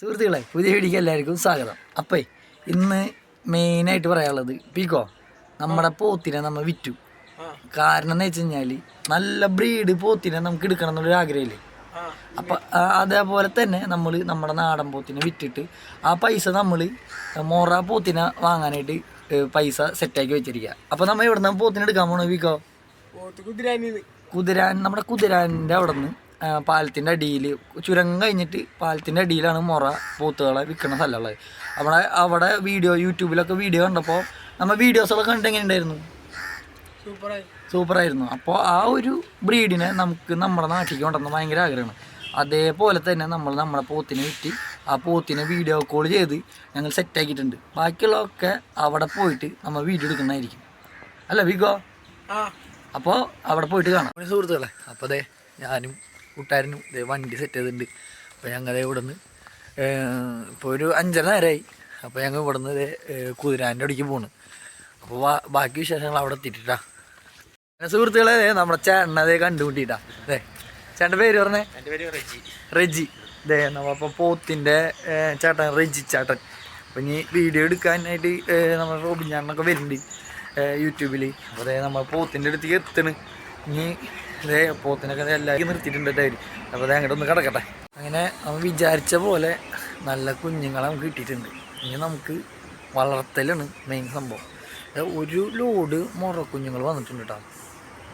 സുഹൃത്തുക്കളെ പുതിയ വീഡിയോക്ക് എല്ലാവർക്കും സ്വാഗതം. അപ്പേ ഇന്ന് മെയിനായിട്ട് പറയാനുള്ളത് പീക്കോ നമ്മുടെ പോത്തിനെ നമ്മൾ വിറ്റു. കാരണം എന്ന് വെച്ച് കഴിഞ്ഞാൽ നല്ല ബ്രീഡ് പോത്തിനെ നമുക്ക് എടുക്കണം എന്നുള്ളൊരു ആഗ്രഹമില്ലേ? അപ്പം അതേപോലെ തന്നെ നമ്മൾ നമ്മുടെ നാടൻ പോത്തിനെ വിറ്റിട്ട് ആ പൈസ നമ്മൾ മോറ പോത്തിനെ വാങ്ങാനായിട്ട് പൈസ സെറ്റാക്കി വെച്ചിരിക്കുക അപ്പൊ നമ്മൾ എവിടെ നിന്ന് പോത്തിനെ എടുക്കാൻ പോണോ പീക്കോ? പോത്ത് കുതിരാനിന്ന്. കുതിരാൻ നമ്മുടെ കുതിരാന്റെ അവിടെ നിന്ന് പാലത്തിന്റെ അടിയിൽ ചുരം കഴിഞ്ഞിട്ട് പാലത്തിന്റെ അടിയിലാണ് മുറ പോത്തുകളെ വിൽക്കുന്ന സ്ഥലമുള്ളത്. അവിടെ അവിടെ വീഡിയോ യൂട്യൂബിലൊക്കെ വീഡിയോ കണ്ടപ്പോൾ നമ്മൾ വീഡിയോസൊക്കെ കണ്ടിട്ട് എങ്ങനെ ഉണ്ടായിരുന്നു സൂപ്പറായി. സൂപ്പറായിരുന്നു. അപ്പോൾ ആ ഒരു ബ്രീഡിനെ നമുക്ക് നമ്മുടെ നാട്ടിലേക്ക് കൊണ്ടുവന്ന് ഭയങ്കര ആഗ്രഹമാണ്. അതേപോലെ തന്നെ നമ്മൾ നമ്മുടെ പോത്തിനെ വിറ്റ് ആ പോത്തിനെ വീഡിയോ കോൾ ചെയ്ത് ഞങ്ങൾ സെറ്റാക്കിയിട്ടുണ്ട് ബാക്കിയുള്ളതൊക്കെ അവിടെ പോയിട്ട് നമ്മൾ വീഡിയോ എടുക്കുന്നതായിരിക്കും. അല്ല വിഗോ? അപ്പോൾ അവിടെ പോയിട്ട് കാണാം. സുഹൃത്തുക്കളെ അപ്പോൾ അതെ ഞാനും കൂട്ടുകാരനും ഇതേ വണ്ടി സെറ്റ് ചെയ്തിട്ടുണ്ട്. അപ്പോൾ ഞങ്ങൾ ഇവിടെ നിന്ന് ഇപ്പോൾ ഒരു അഞ്ചര നേരമായി അപ്പോൾ ഞങ്ങൾ ഇവിടെ നിന്ന് കുതിരാന്റെ അടിക്ക് പോണ്. അപ്പോൾ ബാക്കി വിശേഷങ്ങൾ അവിടെ എത്തിയിട്ടാ പിന്നെ സുഹൃത്തുക്കളെ നമ്മുടെ ചേട്ടനെ അതേ കണ്ടുമുട്ടിയിട്ടാ. അതെ ചേട്ടന്റെ പേര് പറഞ്ഞേ? എന്റെ പേര് റെജി. റെജി. ദേ നമ്മളിപ്പോൾ പോത്തിന്റെ ചേട്ടൻ റെജി ചേട്ടൻ. അപ്പം ഇനി വീഡിയോ എടുക്കാനായിട്ട് നമ്മൾ നമ്മുടെ റോബിൻ ചേട്ടനൊക്കെ വരുന്നുണ്ട് യൂട്യൂബിൽ അപ്പോൾ അതെ നമ്മൾ പോത്തിന്റെ അടുത്തേക്ക് എത്തണ്. ഇനി ഇതേ പോത്തിനൊക്കെ എല്ലാവരും നിർത്തിയിട്ടുണ്ട് ഡയറി അപ്പോൾ അതേ അങ്ങോട്ട് ഒന്ന് കിടക്കട്ടെ. അങ്ങനെ നമ്മൾ വിചാരിച്ച പോലെ നല്ല കുഞ്ഞുങ്ങളെ നമുക്ക് കിട്ടിയിട്ടുണ്ട്. ഇനി നമുക്ക് വളർത്തലാണ് മെയിൻ സംഭവം. ഒരു ലോഡ് മുറ കുഞ്ഞുങ്ങൾ വന്നിട്ടുണ്ട് കേട്ടോ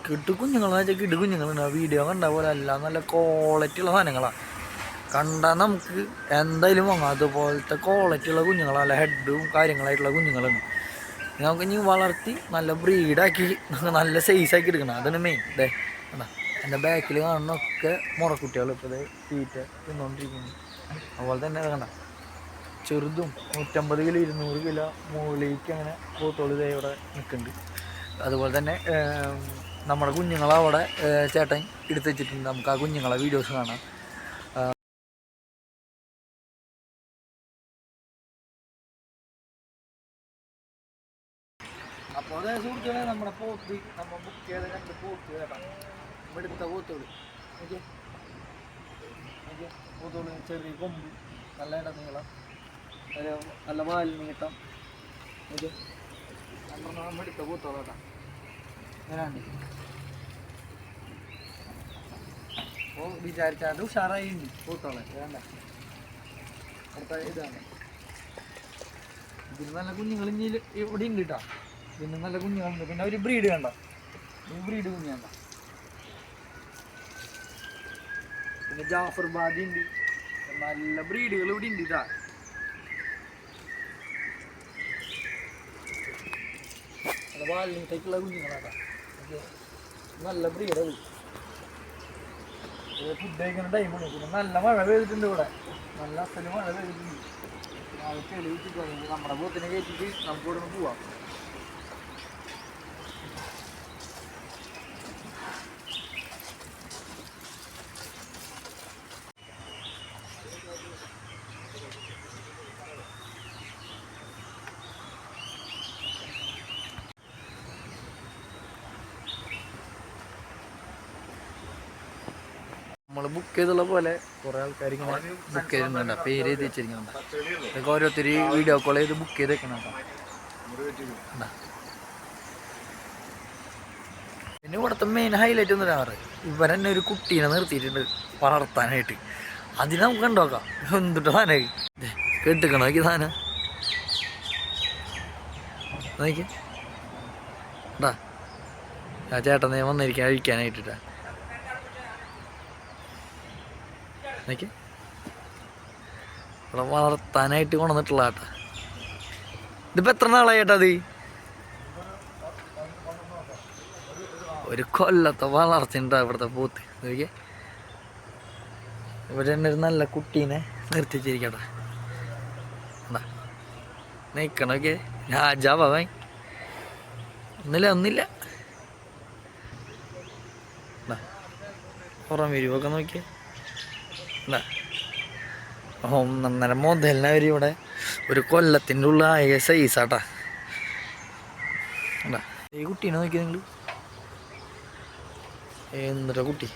കിട്ടു കുഞ്ഞുങ്ങളെന്ന് വെച്ചാൽ കിട്ടു കുഞ്ഞുങ്ങളുണ്ട്. ആ വീഡിയോ കണ്ട പോലെ അല്ല നല്ല ക്വാളിറ്റി ഉള്ള സാധനങ്ങളാണ് കണ്ടാൽ നമുക്ക് എന്തായാലും വാങ്ങാം. അതുപോലത്തെ ക്വാളിറ്റി ഉള്ള കുഞ്ഞുങ്ങളാണ് ഹെഡും കാര്യങ്ങളായിട്ടുള്ള കുഞ്ഞുങ്ങളാണ്. നമുക്ക് ഇനി വളർത്തി നല്ല ബ്രീഡാക്കി നല്ല സൈസാക്കി എടുക്കണം. അതാണ് മെയിൻ ഇതേ കണ്ടാ എന്റെ ബാക്കിൽ കാണുന്നൊക്കെ മുറക്കുട്ടികൾ ഇപ്പോൾ തീറ്റ തിന്നുകൊണ്ടിരിക്കുന്നു അതുപോലെ തന്നെ കണ്ട ചെറുതും നൂറ്റമ്പത് കിലോ ഇരുന്നൂറ് കിലോ മുകളിലേക്ക് അങ്ങനെ പോത്തോളി ഇതേ ഇവിടെ നിൽക്കുന്നുണ്ട് അതുപോലെ തന്നെ നമ്മുടെ കുഞ്ഞുങ്ങളെ അവിടെ ചേട്ടൻ എടുത്ത് വെച്ചിട്ടുണ്ട്. നമുക്ക് ആ കുഞ്ഞുങ്ങളെ വീഡിയോസ് കാണാം. അപ്പോൾ അതേ സുഹൃത്തുക്കളെ നമ്മുടെ പോത്ത് നമ്മൾ ബുക്ക് ചെയ്ത രണ്ട് പോത്ത് കേട്ടോ ഇവിടുത്തെ ഊത്തോളി ഓക്കെ ഓക്കെ ഊത്തോളി ചെറിയ കൊമ്പ് നല്ല ഇട നീളം ഒരു നല്ല വാൽ നീട്ടം. ഓക്കെ രണ്ടെണ്ണം വെടുത്ത പോത്തോളൂ കേട്ടോ. അപ്പോൾ വിചാരിച്ചാണ്ട് ഉഷാറായിട്ടുണ്ട് ഊത്തോളെ വേണ്ട അടുത്ത ഇതാണ്. ഇതിന് നല്ല കുഞ്ഞുങ്ങൾ ഇനി ഇവിടെ ഉണ്ട് കേട്ടോ. ഇതിന് നല്ല കുഞ്ഞുങ്ങളുണ്ട്. പിന്നെ ഒരു ബ്രീഡ് കണ്ട? ഒരു ബ്രീഡ് കുഞ്ഞാണ്ട. പിന്നെ ജാഫർ ബാദി ഉണ്ട് നല്ല ബ്രീഡുകൾ ഇവിടെ ഉണ്ട് ഇതാ. വാലിനേക്കുള്ള കുഞ്ഞുങ്ങളാണ് നല്ല ബ്രീഡാണ് ഫുഡ് കഴിക്കുന്ന ടൈമാണ് പിന്നെ നല്ല മഴ പെയ്തിട്ടുണ്ട് ഇവിടെ. നല്ല അസൽ മഴ പെയ്തിട്ടുണ്ട്. അത് തെളിയിച്ചിട്ട് നമ്മുടെ ബോത്തിനെ കയറ്റിട്ട് നമുക്ക് ഇവിടെ നിന്ന് പോവാം. നമ്മൾ ബുക്ക് ചെയ്തുള്ള പോലെ കുറേ ആൾക്കാർ ഇങ്ങനെ ബുക്ക് ചെയ്തിട്ടുണ്ട് പേര് എഴുതി വെച്ചിരിക്കുന്നുണ്ട് ഇതൊക്കെ ഓരോരുത്തർ വീഡിയോ കോൾ ചെയ്ത് ബുക്ക് ചെയ്ത് വെക്കണുണ്ടോ പിന്നെ ഇവിടുത്തെ മെയിൻ ഹൈലൈറ്റ് എന്ന് പറയാറ് ഇവരെന്നെ ഒരു കുട്ടീനെ നിർത്തിയിട്ടുണ്ട് വളർത്താനായിട്ട്. അതിന് നമുക്ക് കണ്ടോക്കാം എന്തിട്ട് സാധനം കേട്ടിക്കണോ നോക്കി സാധനം. ആ ചേട്ടനെ വന്നിരിക്കാൻ കഴിക്കാനായിട്ടാ നോക്കി ഇവിടെ വളർത്താനായിട്ട് കൊണ്ടുവന്നിട്ടുള്ള കേട്ടോ ഇതിപ്പോ എത്ര നാളായി ചേട്ടാ അത്? ഒരു കൊല്ലത്തെ വളർത്തിണ്ടാ ഇവിടുത്തെ പോത്ത്. നോക്കിയേ. ഇവിടെ തന്നെ ഒരു നല്ല കുട്ടീനെ നിർത്തിച്ചിരിക്കട്ടെ വെച്ചിരിക്കട്ടെ നിക്കണോക്കെ രാജാവാൻ ഒന്നില്ല ഒന്നില്ല പുറം വരുവൊക്കെ നോക്കിയേ. ഇതാ. ഒന്നൊന്നര മുതലിനെ അവർ ഇവിടെ. ഒരു കൊല്ലത്തിന്റെ ഉള്ളായ സൈസാട്ടാ അല്ല ഈ കുട്ടീനെ നോക്കി നിങ്ങൾ എന്തൊരു കുട്ടി?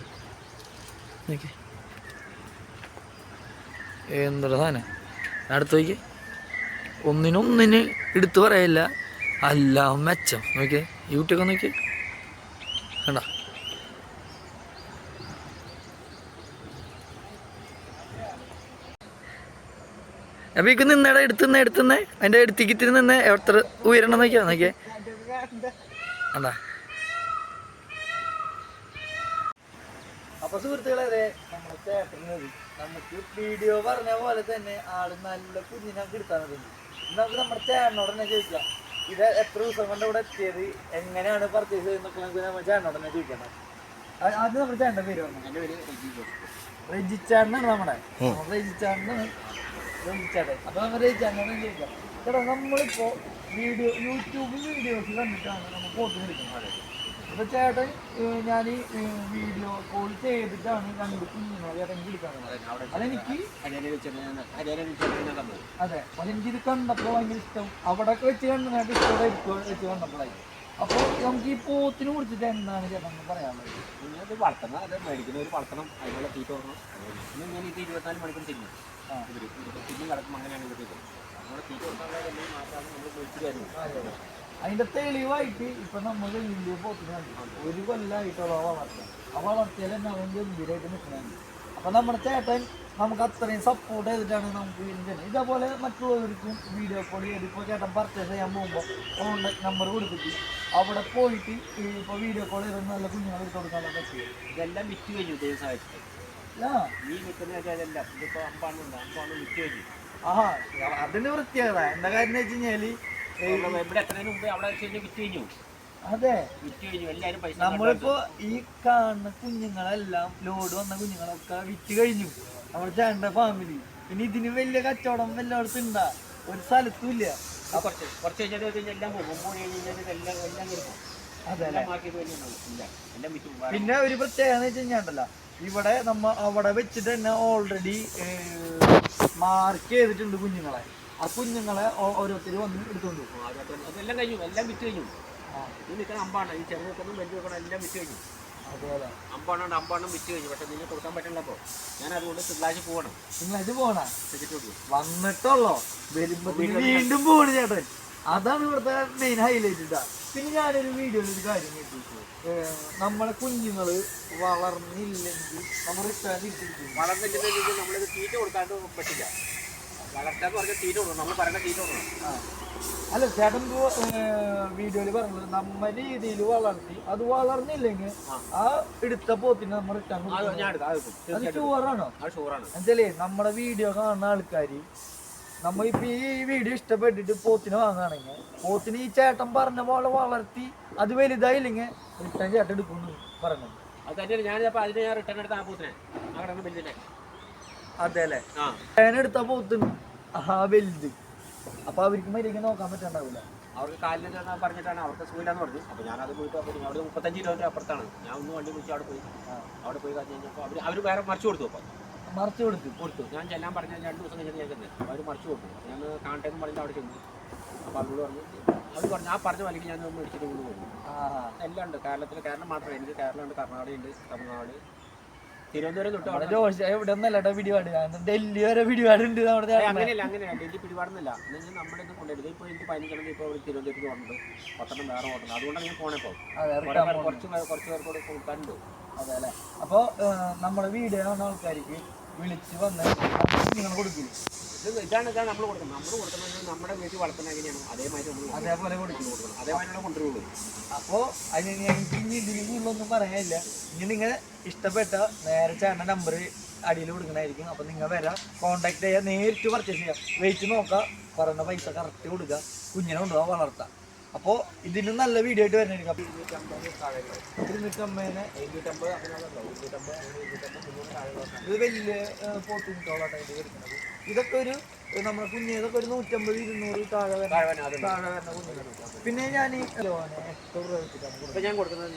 നോക്കി. എന്തൊരു സാധനം? അടുത്ത് നോക്കി. ഒന്നിനൊന്നിന് എടുത്തു പറയില്ല. എല്ലാം മെച്ചം. നോക്കിയേ. ഈ കുട്ടിയൊക്കെ നോക്കിയേ. കണ്ട? അപ്പൊ ഇക്ക് നിന്നേടെ എടുത്തുന്നേ എടുത്തുന്നേ അതിന്റെ അടുത്തേക്ക് ഇത്തിരി നിന്നേ. എത്ര ഉയരണം നോക്കിയാ നോക്കിയേ. അതാ അപ്പൊ സുഹൃത്തുക്കളെ അതെ നമ്മുടെ ചേട്ടനത്. നമുക്ക് വീഡിയോ പറഞ്ഞ പോലെ തന്നെ ആൾ നല്ല കുഞ്ഞിനൊക്കെ എടുത്താൽ നമുക്ക് നമ്മുടെ ചേട്ടനോട് തന്നെ ചോദിക്കാം. ഇത് എത്ര ദിവസം കൊണ്ട് ഇവിടെ എത്തിയത്? എങ്ങനെയാണ് പർച്ചേസ് ചെയ്യുന്നൊക്കെ നമുക്ക് നമ്മുടെ ചേട്ടനോട് തന്നെ ചോദിക്കണം അത് ആദ്യം നമ്മുടെ ചേട്ടന്റെ പേര് പറഞ്ഞു. റെജിച്ചാടിനാണ് നമ്മുടെ. റെജിച്ചാടിനാണ് അപ്പൊ അവരെ ജനറൽ തന്നെ ചോദിക്കാം. ചേട്ടാ നമ്മളിപ്പോ വീഡിയോ യൂട്യൂബിൽ വീഡിയോസ് കണ്ടിട്ടാണ് നമ്മൾ ഫോട്ടോ എടുക്കുന്നത് അപ്പൊ ചേട്ടൻ ഞാൻ ഈ വീഡിയോ കോൾ ചെയ്തിട്ടാണ് രണ്ട് കുഞ്ഞുങ്ങളെ ചേട്ടൻ എടുക്കാൻ അതെനിക്ക് അതെ അതെനിക്ക് ഇത് കണ്ടപ്പോൾ ഭയങ്കര ഇഷ്ടം. അവിടെ വെച്ച് കണ്ടതായിട്ട് ഇഷ്ടമായിരിക്കും വെച്ച് കണ്ടപ്പോഴായി അപ്പോൾ നമുക്ക് ഈ പോത്തിനെ കുറിച്ചിട്ട് എന്താണ് ചേട്ടൻ പറയാനുള്ളത് വളർത്തണം അത് മേടിക്കുന്ന ഒരു വളർത്തണം അതിനുള്ള തീറ്റ പിന്നെ ഞാൻ ഇത് ഇരുപത്തിനാല് മണിക്കൂർ തിരിഞ്ഞു. ഇവർ തിന്നും കിടക്കും അങ്ങനെയാണ് ഇവർക്ക് നമ്മുടെ തീറ്റ കൊടുക്കാനുള്ള എല്ലാം മാത്രമാണ് നമ്മൾ മേടിച്ചു തരുന്നത് അതിന്റെ തെളിവായിട്ട് ഇപ്പൊ നമ്മൾ വലിയ പോത്തിനെ. ഒരു കൊല്ലമായിട്ടുള്ള വളർത്തുക ആ വളർത്തിയാൽ തന്നെ അവൻ ഗംഭീരമായിട്ട് നിൽക്കണുണ്ട് അപ്പൊ നമ്മുടെ ചേട്ടൻ നമുക്ക് അത്രയും സപ്പോർട്ട് ചെയ്തിട്ടാണ് നമുക്ക് വീടിന്റെ ചെയ്യുന്നത് ഇതേപോലെ മറ്റുള്ളവർക്കും വീഡിയോ കോൾ ചെയ്ത് ഇപ്പോൾ ചേട്ടൻ പർച്ചേസ് ചെയ്യാൻ പോകുമ്പോൾ കോൺടാക്ട് നമ്പർ കൊടുത്തിട്ട് അവിടെ പോയിട്ട് ഇപ്പോൾ വീഡിയോ കോൾ ചെയ്ത് നല്ല കുഞ്ഞുങ്ങൾ എടുത്ത് കൊടുക്കാനുള്ള പറ്റി ഇതെല്ലാം വിറ്റ് കഴിഞ്ഞു ദൈവം സഹായിച്ചിട്ട്. ആ. ഈ നിൽക്കുന്നതൊക്കെ അതെല്ലാം ഇതിപ്പോൾ അമ്പാണുണ്ട് അമ്പാണ് വിറ്റ് കഴിഞ്ഞു. ആഹാ അതിന് പ്രത്യേകത എന്താ കാര്യം എന്ന് വെച്ച് കഴിഞ്ഞാൽ ഇവിടെ എത്രയും മുമ്പ് അവിടെ വിറ്റ് കഴിഞ്ഞു. അതെ. നമ്മളിപ്പോ ഈ കാണുന്ന കുഞ്ഞുങ്ങളെല്ലാം ലോഡ് വന്ന കുഞ്ഞുങ്ങളൊക്കെ വിറ്റ് കഴിഞ്ഞു. നമ്മുടെ ചേട്ടന്റെ ഫാമിലി ഇനി ഇതിന് വലിയ കച്ചവടം എല്ലായിടത്തും ഉണ്ടാ ഒരു സ്ഥലത്തും ഇല്ല. കുറച്ച് കുറച്ച് കഴിഞ്ഞാൽ എല്ലാം പോകും. കഴിഞ്ഞാൽ എല്ലാം കിടക്കും എല്ലാം പിന്നെ ഒരു പ്രത്യേകത എന്ന് വെച്ച് കഴിഞ്ഞാണ്ടല്ല ഇവിടെ നമ്മ അവിടെ വെച്ചിട്ട് തന്നെ ഓൾറെഡി മാർക്ക് ചെയ്തിട്ടുണ്ട് കുഞ്ഞുങ്ങളെ. ആ കുഞ്ഞുങ്ങളെ ഓരോരുത്തർ വന്ന് എടുത്തോണ്ട് പോകും. അതെല്ലാം കഴിഞ്ഞു. എല്ലാം വിറ്റ് കഴിഞ്ഞു. ആ, നിൽക്കുന്ന അമ്പാണ്. ഈ ചെറു നിൽക്കുന്ന വലിയ നിൽക്കണം എല്ലാം വിറ്റ് കഴിഞ്ഞു. അതെ അല്ലേ അമ്പാണ് വിറ്റ് കഴിഞ്ഞു. പക്ഷെ നിന്നെ കൊടുക്കാൻ പറ്റില്ല അപ്പോൾ. ഞാൻ അതുകൊണ്ട് തിങ്കളാഴ്ച പോകണം തിങ്കളാഴ്ച ടിക്കറ്റ് കൊടുക്കും. വന്നിട്ടുള്ളോ? വരുമ്പോ വീണ്ടും പോണ് ചേട്ടൻ. അതാണ് ഇവിടുത്തെ മെയിൻ ഹൈലൈറ്റ് പിന്നെ ഞാനൊരു വീഡിയോയിൽ ഒരു കാര്യം കേട്ടു നമ്മളെ കുഞ്ഞുങ്ങൾ വളർന്നില്ലെങ്കിൽ നമ്മൾ റിട്ടേൺ വളർന്നില്ലെങ്കിൽ വളർന്നിട്ടുണ്ടെങ്കിൽ നമ്മളിത് തീറ്റ കൊടുക്കാണ്ട് പറ്റില്ല. വളർത്താൻ പറഞ്ഞാൽ തീറ്റ കൊടുക്കണം. നമ്മൾ പറയുന്ന തീറ്റ കൊടുക്കണം. അല്ല ചേട്ടൻ വീഡിയോയിൽ പറഞ്ഞത് നമ്മ രീതിയിൽ വളർത്തി അത് വളർന്നില്ലെങ്കിൽ ആ. എടുത്ത പോത്തിന് നമ്മൾ റിട്ടേൺ അത് ഞാൻ ഷുവറാണോ എന്നുവെച്ചാലേ നമ്മുടെ വീഡിയോ കാണുന്ന ആൾക്കാര് നമ്മ ഇപ്പൊ ഈ വീഡിയോ ഇഷ്ടപ്പെട്ടിട്ട് പോത്തിനെ വാങ്ങുകയാണെങ്കിൽ പോത്തിന് ഈ ചേട്ടൻ പറഞ്ഞ പോലെ വളർത്തി അത് വലുതായില്ലെങ്കിൽ റിട്ടേൺ ചേട്ടൻ എടുക്കുന്നു പറഞ്ഞു. അത് തന്നെയാണ്. ഞാനിപ്പോൾ അതിന് ഞാൻ റിട്ടേൺ എടുത്ത ആ പോത്തിനെ. ആ വലുതിനെ അതെ അല്ലേ? റിട്ടേൺ എടുത്ത പോത്തിന് ആ വലുത്. അപ്പൊ അവർക്ക് ഇരിക്കുന്ന നോക്കാൻ പറ്റണ്ടാവില്ല അവർക്ക് കാലിന് ചെന്ന് പറഞ്ഞിട്ടാണ് അവർക്ക് സുഖമില്ലാന്ന് പറഞ്ഞു. അപ്പോൾ ഞാനത് പോയിട്ട് അപ്പോൾ അവിടെ മുപ്പത്തഞ്ച് കിലോമീറ്റർ അപ്പുറത്താണ്. ഞാൻ ഒന്ന് വണ്ടി വിളിച്ച് അവിടെ പോയി. അവിടെ പോയി കഴിഞ്ഞ് കഴിഞ്ഞപ്പോൾ അവർ അവർ വേറെ മറിച്ച് കൊടുത്തു അപ്പൊ. മറിച്ച് കൊടുത്തു? കൊടുത്തു. ഞാൻ ചെല്ലാൻ പറഞ്ഞ രണ്ട് ദിവസം കഴിഞ്ഞിട്ട് ഞാൻ ചെന്നത് അവർ മറിച്ച് കൊടുത്തു. ഞാൻ കാണട്ടെ എന്ന് പറഞ്ഞിട്ട് അവിടെ ചെന്നു. അപ്പോൾ അവരോട് പറഞ്ഞു അവർ പറഞ്ഞു ആ പറഞ്ഞ വലിക്ക് ഞാൻ മേടിച്ചിട്ട് കൊണ്ട് പോകുന്നു എല്ലാം ഉണ്ട് കേരളത്തിൽ കേരളം മാത്രമേ എനിക്ക് കേരളമുണ്ട് കർണാടകയുണ്ട് തമിഴ്നാട് തിരുവനന്തപുരം തൊട്ട് അവിടെ അവിടെ ജോഷി എവിടെ ഒന്നല്ല പിടിപാട് ഡൽഹി വരെ വീഡിയോ നമ്മുടെ വീട് ചേട്ടനെ. അങ്ങനെയല്ല അങ്ങനെയല്ല. ഡൽഹി പിടിപാടുന്നില്ല എന്നുവെച്ചാൽ നമ്മുടെ ഇത് കൊണ്ടുവരുന്നത് ഇപ്പോൾ എനിക്ക് പതിനഞ്ചെണ്ണം ഇപ്പോൾ ഇവിടെ തിരുവനന്തപുരത്ത് പറഞ്ഞിട്ട് പത്തെണ്ണം വേറെ ഓട്ടം അതുകൊണ്ടാണ് ഞാൻ പോണേ ഇപ്പോൾ അതെ കുറച്ച് കുറച്ച് കൊടുക്കാനുണ്ട്. അല്ലേ? അപ്പോൾ നമ്മുടെ വീഡിയോ കാണുന്ന ആൾക്കാർക്ക് വിളിച്ച് വന്ന് നിങ്ങൾ കൊടുക്കുന്നു ഇത് ഇതാണ് ഇതാണ് നമ്മൾ കൊടുക്കുന്നത്. നമ്മൾ കൊടുക്കുന്നത് നമ്മുടെ വീട്ടിൽ വളർത്തുന്ന എങ്ങനെയാണ് അതേമാതിരി നമ്മൾ അതേപോലെ കൊടുക്കുന്നു കൊടുക്കണം അതേമാതിരി കൊണ്ടുവരുള്ളൂ. അപ്പോൾ അതിന് എനിക്ക് ഇനി ഇതിന് കൂടുതലൊന്നും പറയാനില്ല. ഇനി നിങ്ങൾ ഇഷ്ടപ്പെട്ട നേരെ ചേട്ടന്റെ നമ്പർ അടിയിൽ കൊടുക്കണമായിരിക്കും അപ്പോൾ നിങ്ങൾ വരാം കോൺടാക്ട് ചെയ്യാം. നേരിട്ട് പർച്ചേസ് ചെയ്യാം. വെയിറ്റ് നോക്കാം. പറഞ്ഞ പൈസ കറക്റ്റ് കൊടുക്കുക കുഞ്ഞിനെ കൊണ്ടുപോകാൻ വളർത്താം. അപ്പോൾ ഇതിന് നല്ല വീഡിയോ ആയിട്ട് വരുന്നതായിരിക്കും അപ്പോൾ ഇരുന്നൂറ്റമ്പതിനെ എഴുന്നൂറ്റമ്പത് അങ്ങനെയുള്ള എഴുന്നൂറ്റമ്പത് എഴുന്നൂറ്റമ്പത് മുന്നൂറ് താഴെ ഇത് വലിയ വരുന്നത് ഇതൊക്കെ ഒരു നമ്മുടെ കുഞ്ഞ് ഇതൊക്കെ ഒരു നൂറ്റമ്പത് ഇരുന്നൂറ് താഴെ വരുന്ന താഴെ വരുന്ന പിന്നെ ഞാൻ രൂപ ഞാൻ കൊടുക്കുന്നത്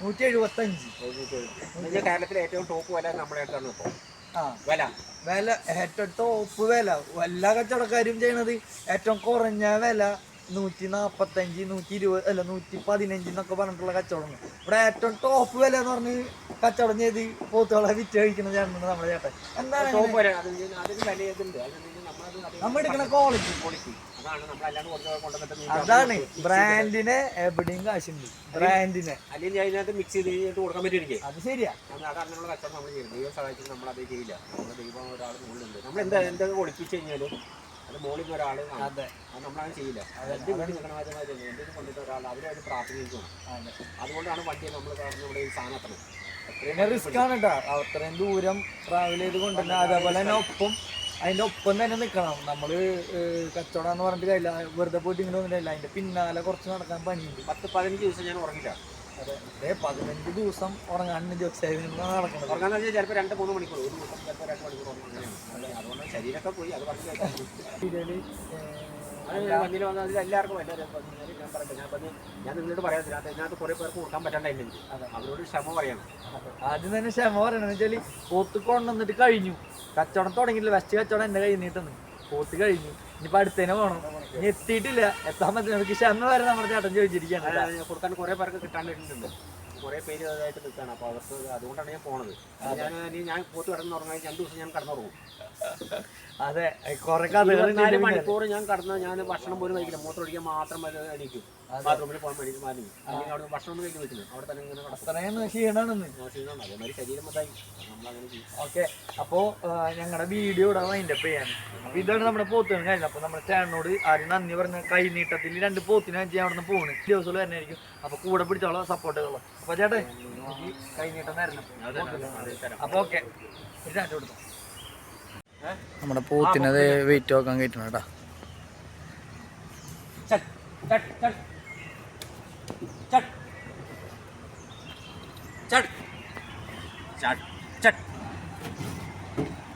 നൂറ്റി എഴുപത്തി അഞ്ച് കേരളത്തിലെ ഏറ്റവും ടോപ്പ് വില നമ്മുടെ അടുത്താണ് ഇപ്പോൾ ആ. വില. വില ഏറ്റവും ടോപ്പ് വില. എല്ലാ കച്ചവടക്കാരും ചെയ്യണത് ഏറ്റവും കുറഞ്ഞ വില. നൂറ്റി നാപ്പത്തഞ്ച് നൂറ്റി ഇരുപത് അല്ല നൂറ്റി പതിനഞ്ച് എന്നൊക്കെ പറഞ്ഞിട്ടുള്ള കച്ചവടം. ഇവിടെ ഏറ്റവും ടോപ്പ് വില എന്ന് പറഞ്ഞ് കച്ചവടം ചെയ്ത് പോത്തുകളെ വിറ്റ് കഴിക്കുന്ന ചേട്ടൻ നമ്മുടെ ചേട്ടൻ. എന്താണ് ടോപ്പ് അങ്ങനെ? വരെ അതിന് വില ഇതുണ്ട് അത് കഴിഞ്ഞ് നമ്മളത് അത് നമ്മ എടുക്കുന്ന ക്വാളിറ്റി അതാണ് ബ്രാൻഡിനെ എവിടെയും കാശുണ്ട്. ബ്രാൻഡിനെ അല്ലെങ്കിൽ അതിനകത്ത് മിക്സ് ചെയ്ത് കൊടുക്കാൻ പറ്റും അത് ശരിയാ. നമ്മൾ അങ്ങനെയുള്ള കച്ചവടം നമ്മൾ ചെയ്യും ദൈവം സഹായിച്ചിട്ട് നമ്മൾ അത് ചെയ്യില്ല. നമ്മുടെ ദൈവം ഒരാൾ നമ്മൾ എന്താ എന്തൊക്കെ ഒളിപ്പിച്ചു കഴിഞ്ഞാലും നിന്ന് ഒരാൾ അതെ. നമ്മളങ്ങനെ ചെയ്യില്ല. എന്റെ വീട് നിൽക്കണമായിട്ട് എന്റെ കൊണ്ടിട്ട് ഒരാൾ അവരത് പ്രാർത്ഥിക്കണം അതെ. അതുകൊണ്ടാണ് വണ്ടിയെ നമ്മൾ നമ്മുടെ ഈ സാധനം എത്തണം പിന്നെ റിസ്ക് ആണ് കേട്ടോ അത്രയും ദൂരം ട്രാവൽ ചെയ്ത് കൊണ്ടുവരുന്ന അതേപോലെ തന്നെ ഒപ്പം അതിന്റെ ഒപ്പം തന്നെ നിൽക്കണം നമ്മൾ ഏഹ്, കച്ചവടം എന്ന് പറഞ്ഞിട്ട് കാര്യമില്ല വെറുതെ പോയിട്ട് ഇങ്ങനെ ഒന്നുമില്ല. അതിന്റെ പിന്നാലെ കുറച്ച് നടക്കാൻ പണിയുണ്ട്. പത്ത് പതിനഞ്ച് ദിവസം ഞാൻ ഉറങ്ങില്ല പതിനഞ്ച് ദിവസം ഉറങ്ങാണ്ട് ദിവസം നടക്കുന്നത്. ഉറങ്ങാന്ന് വെച്ചാൽ ചിലപ്പോൾ രണ്ട് മൂന്ന് മണിക്കൂർ ഒരു ദിവസം ചിലപ്പോൾ രണ്ട് മണിക്കൂർ ഉറങ്ങും അതുകൊണ്ട് ശരീരമൊക്കെ പോയി അത് പറഞ്ഞു വന്നിട്ട് വന്നാൽ അതിൽ എല്ലാവർക്കും എല്ലാവരും ഞാൻ പറഞ്ഞു ഞാൻ പറഞ്ഞു ഞാൻ നിങ്ങളോട് പറയാം ഇതിനകത്ത് ഇതിനകത്ത് കുറേ പേർക്ക് കൊടുക്കാൻ പറ്റാണ്ടായില്ല എനിക്ക് അവരോട് ക്ഷമ പറയണം. ആദ്യം തന്നെ ക്ഷമ പറയണെന്ന് വെച്ചാൽ പോത്ത് കൊണ്ടുവന്നിട്ട് കഴിഞ്ഞു. കച്ചവടം തുടങ്ങിയില്ല വെസ്റ്റ് കച്ചവടം എന്റെ കയ്യിൽ നീട്ടുന്നു പോത്ത് കഴിഞ്ഞു. ഇനിയിപ്പോ അടുത്തേനെ പോണം. ഇനി എത്തിയിട്ടില്ല. എത്താൻ പറ്റുന്ന നമുക്ക് ക്ഷമ വരെ നമ്മുടെ ചേട്ടൻ ചോദിച്ചിരിക്കുകയാണ് കൊടുക്കാൻ കുറെ പേർക്ക് കിട്ടാണ്ടിട്ടുണ്ട്. കുറേ പേര് അതായിട്ട് നിൽക്കുകയാണ്. അപ്പോൾ അവർക്ക് അതുകൊണ്ടാണ് ഞാൻ പോണത്. ഞാൻ ഞാൻ പോത്ത് കിടന്ന് ഉറങ്ങാൻ രണ്ട് ദിവസം ഞാൻ കടന്നുറങ്ങും. അതെ കൊറേ നാല് മണിക്കൂർ ഞാൻ കടന്ന് ഞാൻ ഭക്ഷണം പോലും കഴിക്കില്ല. മൂത്രം ഒഴിക്കാൻ മാത്രം അത് എണീക്കും ബാത്റൂമിൽ പോകാൻ വേണ്ടി മാറി അല്ലെങ്കിൽ അവിടെ ഭക്ഷണം ഒന്നും കഴിക്കാൻ പറ്റില്ല. അവിടെ തന്നെ ഇങ്ങനെ കിടക്കും അത്രയും ക്ഷീണാണെന്ന്. മോശം അതേമാതിരി ശരീരം മൊത്തമായി നമ്മളങ്ങനെ ചെയ്യും. ഓക്കെ. അപ്പോ ഞങ്ങളുടെ വീഡിയോ ഇവിടെ വൈൻഡപ്പ് ചെയ്യാണ് അപ്പൊ ഇതാണ് നമ്മുടെ പോത്തുകൾ കഴിഞ്ഞത് അപ്പൊ നമ്മുടെ ചേട്ടനോട് ആരും നന്ദി പറഞ്ഞ കൈ നീട്ടത്തിൽ രണ്ട് പോത്തിനെ വെച്ച് അവിടെ നിന്ന് പോണ്. ദിവസം തന്നെ ആയിരിക്കും അപ്പൊ കൂടെ പിടിച്ചോളാം സപ്പോർട്ട് ചെയ്തോളാം. അപ്പൊ ചേട്ടൻ കൈ കൈനീട്ടം തരണം അപ്പൊ ഓക്കെ. കൊടുത്തു. നമ്മുടെ പോത്തിനത് വെയിറ്റ് നോക്കാൻ കിട്ടണം കേട്ടാ ചട്ട് ചട്ട് ചട്ട് ചട്ട് ചട്ട് ചട്ട് ചട്ട്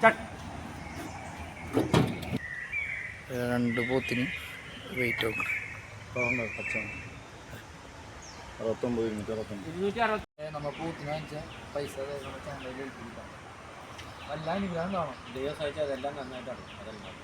ചട്ട് രണ്ട് പോത്തിന് വെയിറ്റ് നോക്കണം. അറുപത്തൊമ്പത് ഇരുന്നൂറ്റി അറുപത്തൊമ്പത്. ഇരുന്നൂറ്റി അറുപത്തി നമ്മൾ പോത്തിന് വാങ്ങിച്ച പൈസ ചാനലിൽ വല്ല അനുഗ്രഹം കാണും ദൈവം സഹിച്ചാൽ അതെല്ലാം നന്നായിട്ടാണ്. അതെല്ലാം